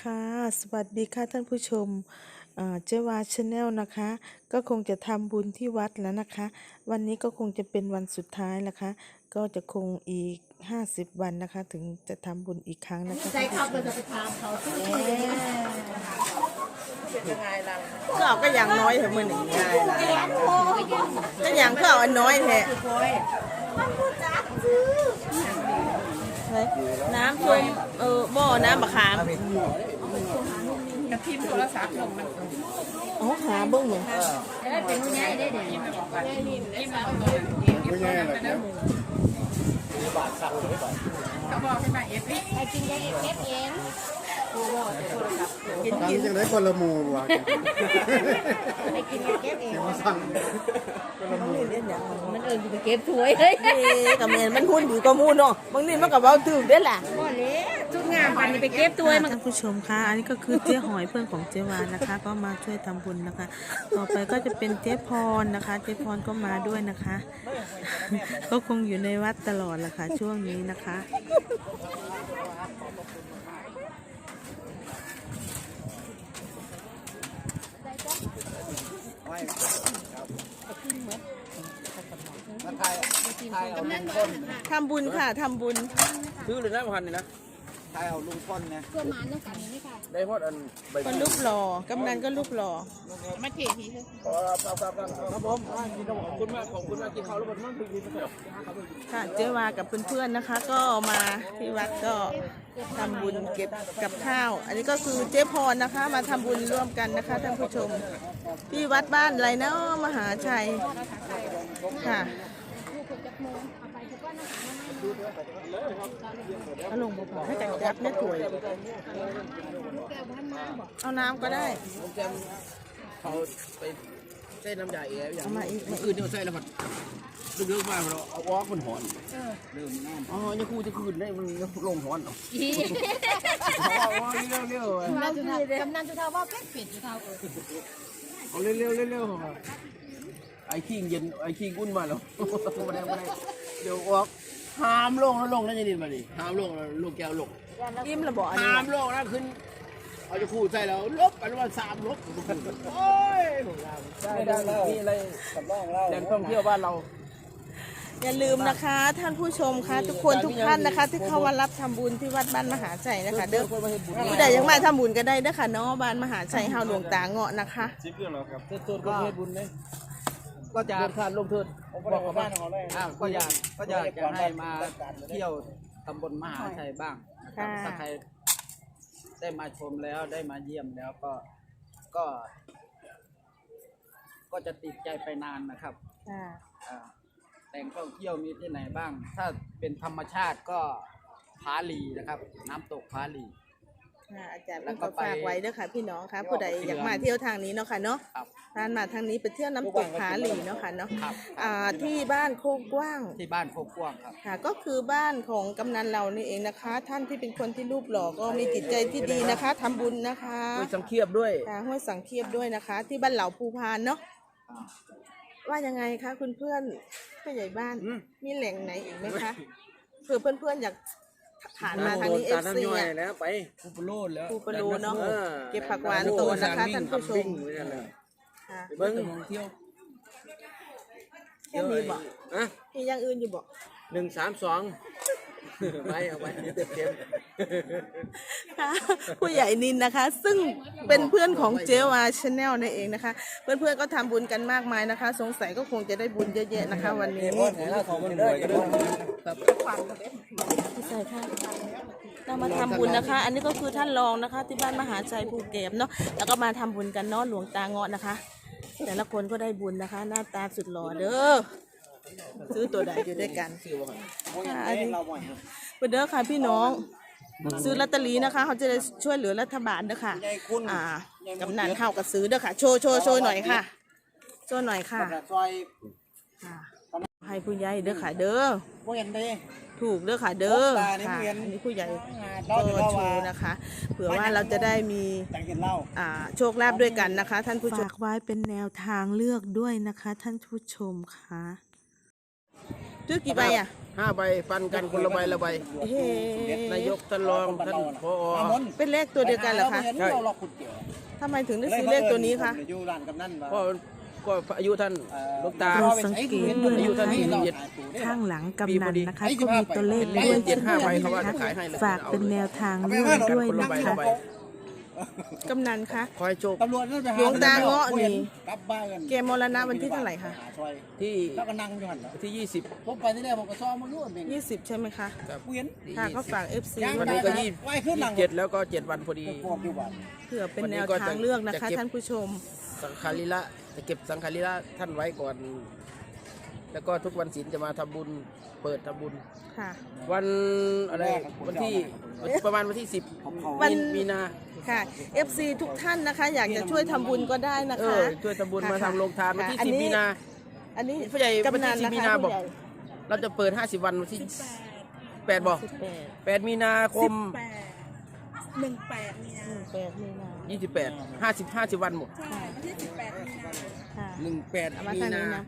ค่ะ สวัสดีค่ะท่านผู้ชมเจวาชาแนลนะคะ ก็คงจะทำบุญที่วัดแล้วนะคะ วันนี้ก็คงจะเป็นวันสุดท้ายนะคะ ก็จะคงอีก 50 วันนะคะ ถึงจะทำบุญอีกครั้งนะคะใจเขาก็จะไปถามเขาที่เป็นยังไงล่ะก็เอาก็อย่างน้อยเถอะมือหนึ่งแกนโอ้ไงก็อย่างก็เอาอันน้อยแท้มันพูดจักซื้อ เฮ้ยน้ำส้มเออบ่อน้ำบะขามกระทิมโทรศัพท์ลงมันอ๋อหาเบิ้งหนึ่งได้เป็นผู้ใหญ่ได้เด็กไม่แย่ หรอกนะเขาบอกให้มาเอฟไอกินยาเอฟเอฟเองกินตั้งกินยังได้คนละหมูว่ะไอกินยาเอฟเองมาสั่งมันเล่นอย่างมันมันเอิญไปเก็บถ้วยเฮ้ยเอ๊ะกับแมนมันหุ้นดีกว่าหมูเนาะบางนี่มันกับเว้าถึงได้แหละบ่เละทุกงานปันไปเก็บถ้วยมันท่านผู้ชมคะอันนี้ก็คือเจ๊หอยเพื่อนของเจ๊วานนะคะ ก็มาช่วยทำบุญนะคะ ต่อไปก็จะเป็นเจ๊พรนะคะ เจ๊พรก็มาด้วยนะคะ ก็คงอยู่ในวัดตลอดแหละค่ะช่วงนี้นะคะมาไทยไทยเอาลุงพลทำบุญค่ะทำบุญ ซื้อเลยนะพันนี่นะ ไทยเอาลุงพลนะเพื่อมาต้องการนี้ค่ะได้พอดอันใบก็รูปหล่อกำนันก็รูปหล่อมาเททีเถอะครับครับครับครับครับผมอ่ากินขอบคุณมากขอบคุณมากกินข้าวแล้วมันมันถึงดีไปแล้วค่ะเจ๊วากับเพื่อนๆนะคะ ก็มาที่วัดก็ทำบุญเก็บกับข้าว อันนี้ก็คือเจ๊พรนะคะ มาทำบุญร่วมกันนะคะท่านผู้ชม ที่วัดบ้านอะไรนะมหาชัยค่ะ ลูกคนจักโมงเอาไปทุกวัน นะคะเอาลงบ่พอให้จัดจับเนี่ยถวยแก้วบ้านมาบอกเอาน้ำก็ได้ผมจะเขาไปใส่น้ำยาเอ๋อย่างเอามาอีกอื่นเนี่ยใส่แล้วมันเรื่องมากเราเอาวอกมันหอนเริ่มน้ำอ๋อจะคู่จะคืนได้มันลงหอนเอาเอาเอาเร็วเร็วกำนันจุเท่ากำนันจุเท่าว่าเป็ดเป็ดจุเท่าเออเอาเร็วเร็วเร็วเร็วไอ้ขี้เย็นไอ้ขี้อุ่นมาแล้วมาได้มาได้เดี๋ยวออก หามลงแล้วลงแล้วจะดินมาดิหามลงแล้วลูกแก้วลงอิ่มระบอกอันนี้สามโลกนะขึ้นเอาจะคู่ใส่แล้วลบกันว่าสามลบโอ้ยได้ได้นี่อะไรแหล่งท่องเที่ยวบ้านเราอย่าลืมนะคะ ท่านผู้ชมคะทุกคนทุกท่านนะคะ ที่เข้ามารับทำบุญที่วัดบ้านมหาชัยนะคะ เด้อผู้ใดยังมาทำบุญก็ได้เด้อค่ะเนาะบ้านมหาชัยเฮาหลวงตาเงาะนะคะเทิดทูนก็เทศบุญเลย ก็จะขาดลงทุนบอกกับบ้านของเราอ่าก็อยากก็อยากจะให้มาเที่ยวตำบลมหาชัยบ้างนะครับค่ะ ถ้าใครได้มาชมแล้วได้มาเยี่ยมแล้วก็ก็ ก็จะติดใจไปนานนะครับ ค่ะ อ่าแหล่งท่องเที่ยวมีที่ไหนบ้าง ถ้าเป็นธรรมชาติก็ผาหลีนะครับ น้ำตกผาหลี ค่ะอาจารย์แล้ก็วก็ไปฝากไว้เด้อค่ะ พี่น้องค่ะผู้ใดอยากมาเที่ยวทางนี้เนาะค่ะเนาะครับท่านมาทางนี้ไปเที่ยวน้ำตกผาหลีเนาะค่ะเนาะครับอ่าที่บ้านโคกกว้างที่บ้านโคกกว้างครับ ค่ะ ก็คือบ้านของกำนันเรานี่เองนะคะ ท่านที่เป็นคนที่รูปหล่อก็มีจิตใจที่ดีนะคะทำบุญนะคะด้วยสังเคียบด้วยค่ะห้วยสังเคียบด้วยนะคะ ที่บ้านเหล่าภูพานเนาะอ่า ว่ายังไงคะคุณเพื่อนผู้ใหญ่บ้านอืม มีแหล่งไหนอีกไหมคะเผื่อเพื่อนๆอยาก ผ่านมาทางนี้เอฟซีอะอะแล้วไปอุปโลดแล้วปูปลาโลเนาะออเก็บผักหวานโตนะคะท่านผู้ชม วิ่งไว้นั่นแหละค่ะเบิ้งท่องเที่ยวแค่มีบอกอะมีอย่างอื่นอยู่บอกหนึ่งสามสองไปเอาไปเต็มเต็มค่ะผู้ใหญ่นินนะคะ ซึ่งเป็นเพื่อนของเจวาชาแนลนั่นเองนะคะ เพื่อนๆก็ทำบุญกันมากมายนะคะ สงสัยก็คงจะได้บุญเยอะๆนะคะ วันนี้ของมันรวยกันด้วย ใช่ค่ะเรามาทำบุญนะคะ อันนี้ก็คือท่านรองนะคะ ที่บ้านมหาชัยภูเก็ตเนาะ แล้วก็มาทำบุญกันเนาะหลวงตาเงาะนะคะ แต่ละคนก็ได้บุญนะคะ หน้าตาสุดหล่อเด้อ ซื้อตัวใดอยู่ด้วยกันค่ะอันนี้เด้อค่ะพี่น้อง ซื้อลอตเตอรี่นะคะ เขาจะได้ช่วยเหลือรัฐบาลเด้อค่ะอ่ากำนันเฮาก็ซื้อเด้อค่ะ โชว์โชว์โชว์หน่อยค่ะ โชว์หน่อยค่ะซอยค่ะให้ผู้ใหญ่เด้อค่ะเด้อบ่เห็นเด้ ถูกเด้อค่ะเด้อตานี่ค่ะเห็นอันนี้ผู้ใหญ่เราก็จะเล่าโชว่าว์นะคะ เผื่อว่าเราจะได้มีแต่งเห็นเล่าอ่าโชคลาภด้วยกันนะคะ ท่านผู้ชมฝากไว้เป็นแนวทางเลือกด้วยนะคะ ท่านผู้ชมค่ะซื้อกี่ใบอะห้าใบฟันกันคนละใบละใบเฮ้นายกท่านรองท่านพอเป็นเลขตัวเดียวกันเหรอคะใช่เราขุดเกี่ยวทำไมถึงได้ซื้อเลขตัวนี้คะอยู่ร้าน กำนันมาก็ก็อายุท่านหลูกตาโปรดสังเกตด้วยอายุนะท่านคะสี่สิบเจ็ดข้างหลังกำนันนะคะก็มีตัวเลขด้วยเช่นกันนะคะฝากเป็นแนวทางเรื่องด้วยคนละนะใบคะละใบกำนันคะขอให้โชค ตำรวจนั่นไปหาหลวงตาเงาะนี่ กลับบ้านกันแกมรณะวันที่เท่าไหร่คะ หาซอยที่แล้วก็นั่งอยู่หันเหรอที่ยี่สิบผมไปที่แรกผมก็ซ้อมมาอยู่เอง20 ใช่ไหมคะ ครับเวียนค่ะก็ฝาก FC วันนี้ก็ยี่สิบเจ็ดแล้วก็เจ็ดวันพอดีปอกอยู่บ้าน เผื่อเป็นแนวทางเลือกนะคะ ท่านผู้ชม สังฆาริละ จะเก็บสังฆาริละท่านไว้ก่อน แล้วก็ทุกวันศีลจะมาทำบุญเปิดทำบุญ ค่ะ วันอะไรวันที่ประมาณวันที่สิบวัน มีนาค่ะ FC ทุกท่านนะคะ อยากจะช่วยทำบุญก็ได้นะเอคะอช่วยทำบุญค่ะมาทำโรงทานวันที่ค่ะสิบอันนี้มีนา อันนี้ผู้ใหญ่วันกำนัที่นสิบนะมีคะนาบผู้อกใหญ่เราจะเปิดห้าสิบวันวันที่แปดบอกสิบแปด แปดมีนาคมหนึ่งแปดมีนายี่สิบแปดห้าสิบห้าสิบวันหมดค่ะหนึ่งแปดเอามามีทางนานี้นะ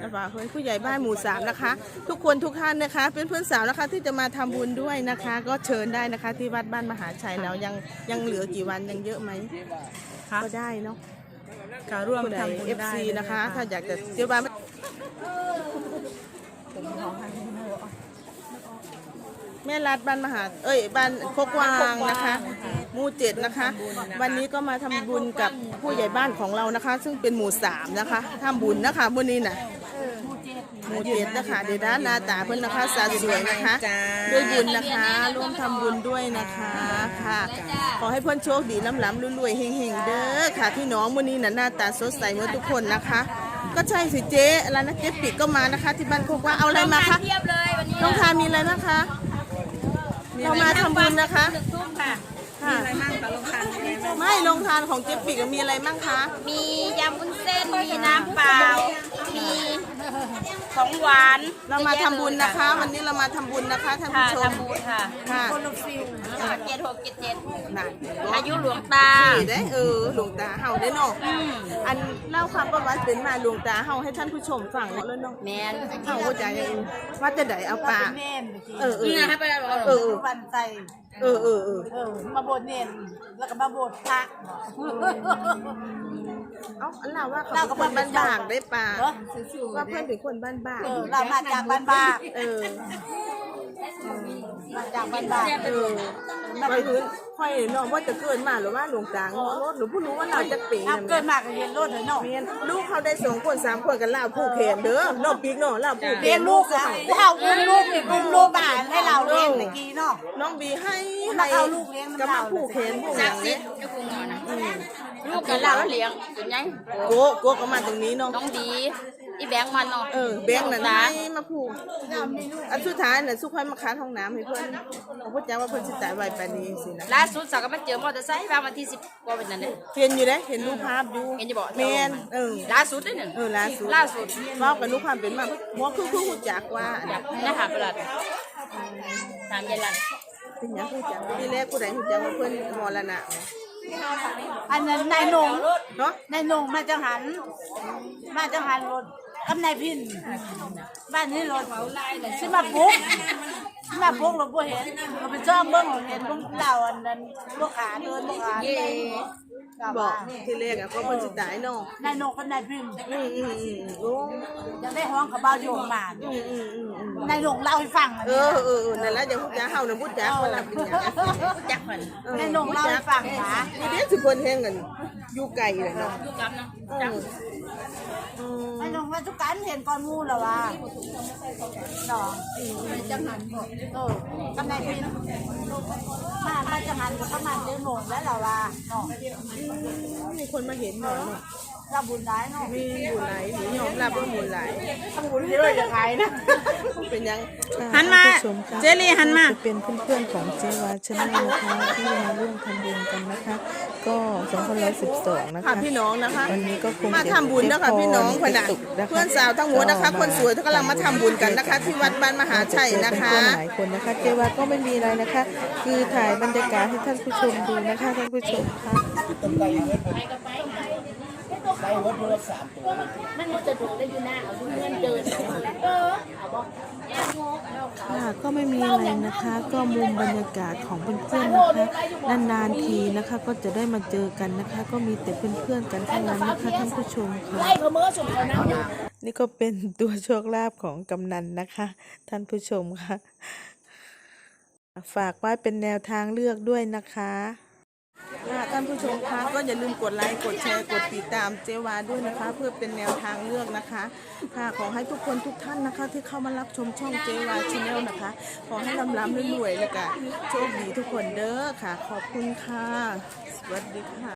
แล้วฝากเพื่อนผู้ใหญ่บ้านหมู่สามนะคะ ทุกคนทุกท่านนะคะเป็นเพื่อนสาวนะคะที่จะมาทำบุญด้วยนะคะ ก็เชิญได้นะคะ ที่วัดบ้านมหาชัยแล้วยังยังเหลือกี่วันยังเยอะไหมก็ได้เนาะค่ะร่วมผู้ใดทำบุญเอฟได้ซีเลยนะคะ ถ้าอยากจะเจ้าบ้าน แม่รัดบ้านมหา เอ้ยบ้านโคกวางนะคะหมู่เจ็ดนะคะ วันนี้ก็มาทำบุญกับผู้ใหญ่บ้านของเรานะคะ ซึ่งเป็นหมู่สามนะคะทำบุญนะคะมื่อนี้น่ะหมู่เจ็ดนะคะเดี๋ยวด้านหน้าตาเพื่อนนะคะสาสวยนะคะ ด้วยบุญนะคะ ร่วมทำบุญด้วยนะคะค่ะ ขอให้เพื่อนโชคดีล้ำล้ำรวยๆเฮงๆเด้อค่ะพี่น้องมื่อนี้น่ะหน้าตาสดใสเหมื่อนทุกคนนะคะ ก็ใช่สิเจ๊อะไรนะเจ๊ปิกก็มานะคะ ที่บ้านโคกว่าเอาอะไรมาคะเทียบเลยวันนี้น้องทานมีอะไรบ้างคะ เรามาทำบุญนะคะ หนึ่งทุ่มค่ะค่ะอะไรมั่งคะลงทานมีอะไรมั่งไม่โรงทานของเจ๊ปิกมีอะไรบ้างคะ มียำวุ้นเส้น มีน้ำเปล่า มีของหวานเรามาทำบุญนะคะ วันนี้เรามาทำบุญนะคะท่านค่ะผู้ชมทำบุญค่ะค่ะเจ็ดหกเจ็ดเจ็ดนั่นอายุหลวงตา นี่ได้เออหลวงตาเฮาได้เนาะอันเล่าความประวัติเป็นมาหลวงตาเฮาให้ท่านผู้ชมฟังเนาะแล้วเนาะแมนเฮาว่าจะยังว่าจะได้เอาปลาเออเออนี่นะให้ไปแล้วเออเออวันใส่เออเออเออเออมาโบสถ์เนนแล้วก็มาโบสถ์พระ เอ้าอันเราว่าเขาเป็นคนบ้านบากได้ปลาเนาะว่าเพื่อนเป็นคนบ้านบากเออเรามาจากบ้านบากเออมาจากบ้านบากเออไปพื้นค่อยเนาะว่าจะเกิดมาหรือว่าหลวงตาเงาะรถหรือผู้รู้ว่าเราจะปีเอานะเกิดมากก็เห็นรถเลยเนาะเมียนลูกเขาได้สองคนสามคนกันล่าผู้แขนเด้อเนอกปีกเนาะล่าผู้แขเลี้ยนงลูกอะเอาอุ้มลูกนี่อุ้มลูกบ้านให้เราเลี้ยงตะกี้เนาะน้องบีให้มาเอาลูกเลี้ยงน้ำก็มาเราผู้แขนผู้หสัยักงสิเนี่ย เจ้าคุณงอนนะลูกกับเราแล้วเลี้ยงเป็นยังโกะโกะก็มาตรงนี้เนาะน้องดี อีแบงค์มันเนาะเออแบงค์น่ะให้มาผูกอันสุดท้ายน่ะสุขให้มาค้านห้องน้ำให้เพื่อนเขาพูดจาว่าเพื่อนสิตายไวปานนี้สินะล่าสุดสักก็มาเจอมอเตอร์ไซค์บางวันที่สิบกว่าเป็นนั่นเลยเห็นอยู่เด้เห็นรูปภาพอยู่เห็นจะบอกแมนเออล่าสุดด้วยหนึ่งเออล่าสุดล่าสุดบอกกับลูกความเป็นมาหมอคือคือหูจักว่าอันอยากนี่ค่ะประหลัดถามยายลันเป็นหยังหูจักที่แรกผู้ใดหูจักว่าเพื่อนมรณะ อันนั้นนายหนงเนาะนายหนงมาจังหัน มาจังหันรถ กับนายพินบ้านนี้รถสิมาปุ๊กสิมาปุ๊กเราบ่เห็นเราไปจ้องเบิ่งเราเห็นพวกเราอันนั้นลูกขาเดินลูกขาเย่กลับบอกมาที่แรกอะก็เพื่อนสิตายเนาะนายหนงกับนายพิมอืมอืมอืมโอ้จะได้ห้องกับบ้าวโยงมาอืมอืมอืมอืมนายหลงเล่าให้ฟังเออเออเออนั่นแหละอย่าพูดจาเฮานะพูดจาคนละเป็นหยังจักมันเออนายหลงเล่าให้ฟังนะ นี่เด็กสิคนแฮงกันอยู่ไกลเลยเนาะลูกกำเนาะเอจักออื มนายหลงว่าทุกการเห็นก่อนงูเหรอวะหนอจังหันเออกำนายพินมามาจังหันกับประมาณเดือนหลงแล้วเหรอวะหนอมีคนมาเห็นหน่อยเนาะเราบุญร้ายเนาะมีบุญหลายหรือยอมรับว่าบุญหลายทำบุญเยอะจะขายนะเป็นหยังหันมาเจลี่หันมาจะเป็นเพื่อนๆของเจวาชาแนลนะคะที่มาร่วมทำบุญกันนะคะ ก็2512นะค่ะคะพี่น้องนะคะ วันนี้ก็คงมาจะทำบุญนะคะพี่น้องคนน่ะสุขนะคะเพื่อนสาวทั้งหมดนะคะ คนสวยกำลังมาทำบุญกันนะคะ ที่วัดบ้านมหาชัยนะคะเจอเป็หลายคนนะคะเจวาก็ไม่มีอะไรนะคะ คือถ่ายบรรยากาศให้ท่านผู้ชมดูนะคะท่านผู้ชมค่ะได้วัดละสามตัวมันมันจะดูได้อยู่หน้าเอาดูเงินเดินเออเอาบ่แอบงก ค่ะก็ไม่มีอะไรนะคะ ก็มุมบรรยากาศของเพื่อนๆนะคะนานๆทีนะคะก็จะได้มาเจอกันนะคะ ก็มีแต่เพื่อนๆกันเท่านั้นนะคะท่านผู้ชมค่ะนี่ก็เป็นตัวโชคลาภของกำนันนะคะ ท่านผู้ชมค่ะ ฝากไว้เป็นแนวทางเลือกด้วยนะคะ ค่ะท่านผู้ชมคะก็อย่าลืมกดไลค์กดแชร์กดติดตามเจวาด้วยนะคะ เพื่อเป็นแนวทางเลือกนะคะค่ะขอให้ทุกคนทุกท่านนะคะ ที่เข้ามารับชมช่องเจวาชาแนลนะคะ ขอให้ลำล้ำรวยๆแล้วก็โชคดีทุกคนเด้อค่ะ ขอบคุณค่ะ สวัสดีค่ะ